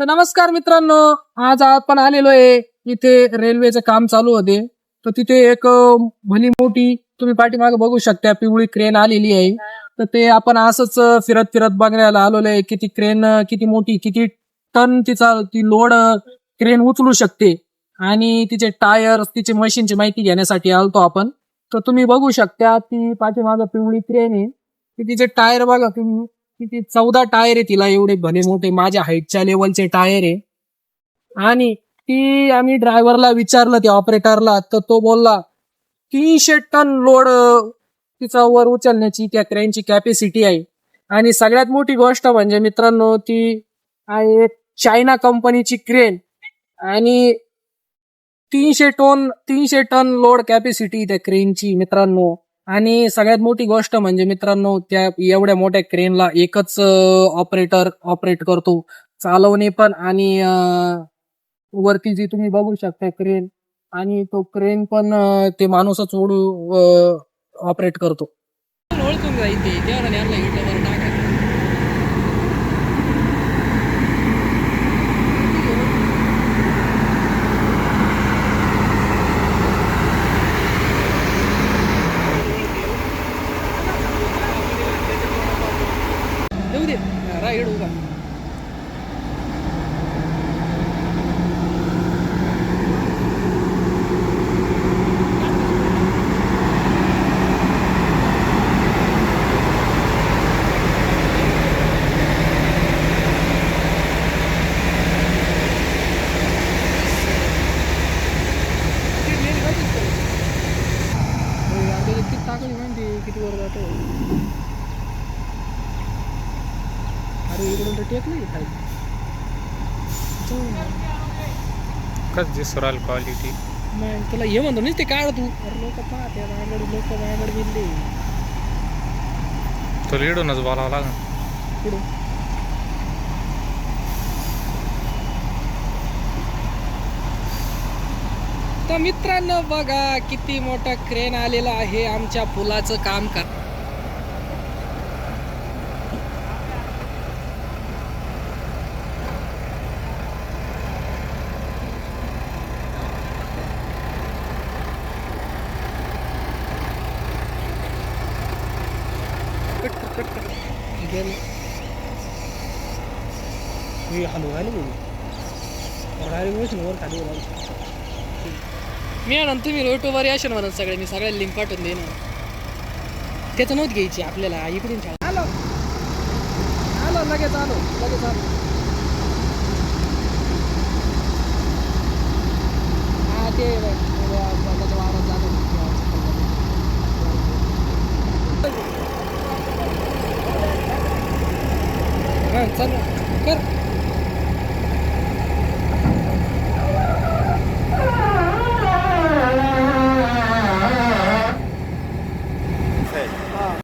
तर नमस्कार मित्रांनो आज आपण आलेलो आहे इथे रेल्वेचं काम चालू होते. तर तिथे एक भली मोठी तुम्ही पाठीमागे बघू शकता पिवळी क्रेन आलेली आहे. तर ते आपण असंच फिरत फिरत बघण्याला आलेलो आहे किती क्रेन किती मोठी किती टन तिचा ती लोड क्रेन उचलू शकते. आणि तिचे टायर तिचे मशीनची माहिती घेण्यासाठी आलतो आपण. तर तुम्ही बघू शकता ती पाठीमाग पिवळी क्रेन आहे. की तिचे टायर बघा तुम्ही. किती चौदा टायर आहे तिला एवढे भले मोठे माझ्या हाईटच्या लेवलचे टायर आहे. आणि ती आम्ही ड्रायव्हरला विचारलं त्या ऑपरेटरला तर तो बोलला तीनशे टन लोड तिचा वर उचलण्याची त्या क्रेनची कॅपॅसिटी आहे. आणि सगळ्यात मोठी गोष्ट म्हणजे मित्रांनो ती आहे चायना कंपनीची क्रेन आणि तीनशे टोन तीनशे टन लोड कॅपॅसिटी त्या क्रेनची मित्रांनो. आणि सगळ्यात मोठी गोष्ट म्हणजे मित्रांनो त्या एवढ्या मोठ्या क्रेनला एकच ऑपरेटर ऑपरेट करतो. चालवणे पण आणि वरती जी तुम्ही बघू शकता क्रेन आणि तो क्रेन पण ते माणूसच ओढू ऑपरेट करतो. ओळखून जाईल टाकली माहिती किती वर जातो अरे इकडून तर टेकलं खाली कस दिसू राहिल क्वालिटी मग तुला हे म्हणतो नाही ते काढ तू. अरे लोक पाहते माझ्याकडे लोक माझ्याकडे गेले तो लिडूनच बोलावं लागेल. पुढे तर मित्रांनो बघा किती मोठा क्रेन आलेला आहे आमच्या पुलाचं काम कर कट कर, कट कर. गेलं. मी हलू राहिलो बघू डायरेक्ट बसून वर खाली वर मी आणून ना तुम्ही रोटोवर याशन म्हणून सगळे मी सगळ्या लिंक पाठवून देईन त्याचं नव्हत घ्यायची आपल्याला इकडून आलो आलो लगेच आलो लगेच आलो हा ते बघ, त्याच्या वावरात जातो हां चल. कर.